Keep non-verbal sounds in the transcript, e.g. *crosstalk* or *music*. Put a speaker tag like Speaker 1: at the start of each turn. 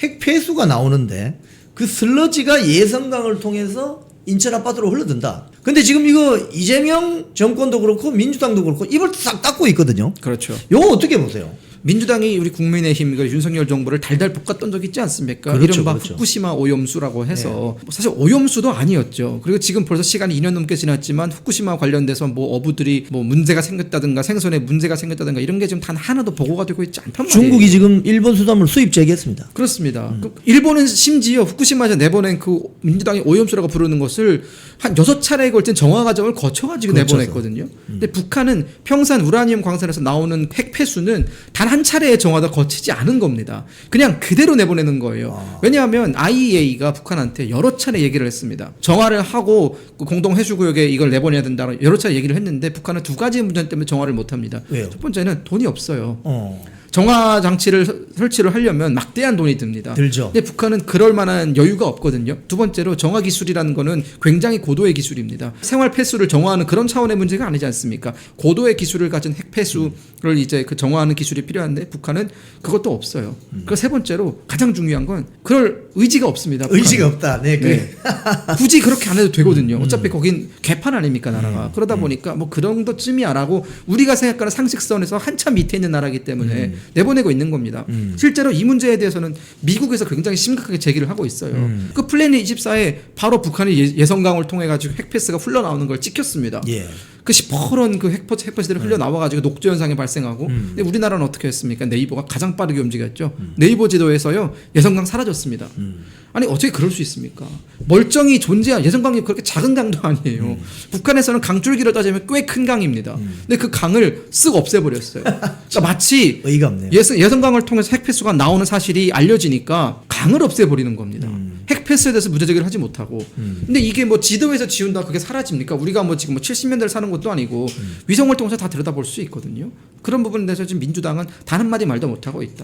Speaker 1: 핵 폐수가 나오는데 그 슬러지가 예성강을 통해서 인천 아파트로 흘러든다. 근데 지금 이거 이재명 정권도 그렇고 민주당도 그렇고 입을 싹 닫고 있거든요.
Speaker 2: 그렇죠.
Speaker 1: 요거 어떻게 보세요?
Speaker 2: 민주당이 우리 국민의힘 그 윤석열 정부를 달달 볶았던 적 있지 않습니까?
Speaker 1: 그렇죠,
Speaker 2: 이른바
Speaker 1: 그렇죠.
Speaker 2: 후쿠시마 오염수라고 해서 뭐 사실 오염수도 아니었죠. 그리고 지금 벌써 시간이 2년 넘게 지났지만 후쿠시마 관련돼서 뭐 어부들이 뭐 문제가 생겼다든가 생선에 문제가 생겼다든가 이런 게 지금 단 하나도 보고가 되고 있지 않단 말이에요.
Speaker 1: 중국이 지금 일본 수산물 수입 재개했습니다.
Speaker 2: 그렇습니다. 그 일본은 심지어 후쿠시마에서 내보낸 그 민주당이 오염수라고 부르는 것을 한 여섯 차례에 걸친 정화 과정을 거쳐가지고
Speaker 1: 거쳐서.
Speaker 2: 내보냈거든요. 근데 북한은 평산 우라늄 광산에서 나오는 핵 폐수는 단한 차례의 정화도 거치지 않은 겁니다. 그냥 그대로 내보내는 거예요. 왜냐하면 IEA가 북한한테 여러 차례 얘기를 했습니다. 정화를 하고 그 공동 해수구역에 이걸 내보내야 된다. 여러 차례 얘기를 했는데 북한은 두 가지 문제 때문에 정화를 못 합니다.
Speaker 1: 왜요?
Speaker 2: 첫 번째는 돈이 없어요.
Speaker 1: 어.
Speaker 2: 정화 장치를 서- 설치를 하려면 막대한 돈이 듭니다.
Speaker 1: 들죠.
Speaker 2: 근데 북한은 그럴 만한 여유가 없거든요. 두 번째로 정화 기술이라는 거는 굉장히 고도의 기술입니다. 생활 폐수를 정화하는 그런 차원의 문제가 아니지 않습니까? 고도의 기술을 가진 핵 폐수를 이제 그 정화하는 기술이 필요한데 북한은 그것도 없어요. 그리고 세 번째로 가장 중요한 건 그럴 의지가 없습니다. 북한은.
Speaker 1: 의지가 없다. 네, 그
Speaker 2: 네. *laughs* 굳이 그렇게 안 해도 되거든요. 어차피 거긴 개판 아닙니까 나라가. 그러다 보니까 뭐 그 정도쯤이야라고 우리가 생각하는 상식선에서 한참 밑에 있는 나라기 때문에 내보내고 있는 겁니다. 실제로 이 문제에 대해서는 미국에서 굉장히 심각하게 제기를 하고 있어요. 그 플래닛 24에 바로 북한이 예- 예성강을 통해 가지고 핵패스가 흘러나오는 걸 찍혔습니다.
Speaker 1: 예.
Speaker 2: 그 시퍼런 그 핵퍼 핵퍼스들이 흘러 나와가지고 녹조 현상이 발생하고 근데 우리나라는 어떻게 했습니까? 네이버가 가장 빠르게 움직였죠. 네이버 지도에서요 예성강 사라졌습니다. 아니 어떻게 그럴 수 있습니까? 멀쩡히 존재한 예성강이 그렇게 작은 강도 아니에요. 북한에서는 강줄기를 따지면 꽤 큰 강입니다. 근데 그 강을 쓱 없애버렸어요. *laughs* 그러니까 마치. 예성, 예성강을 통해서 핵폐수가 나오는 사실이 알려지니까 강을 없애버리는 겁니다.
Speaker 1: 음.
Speaker 2: 핵폐수에 대해서 무죄제기를 하지 못하고. 근데 이게 뭐 지도에서 지운다 그게 사라집니까? 우리가 뭐 지금 뭐 70년대를 사는 것도 아니고
Speaker 1: 음.
Speaker 2: 위성을 통해서 다 들여다볼 수 있거든요. 그런 부분에 대해서 지금 민주당은 단 한마디 말도 못하고 있다.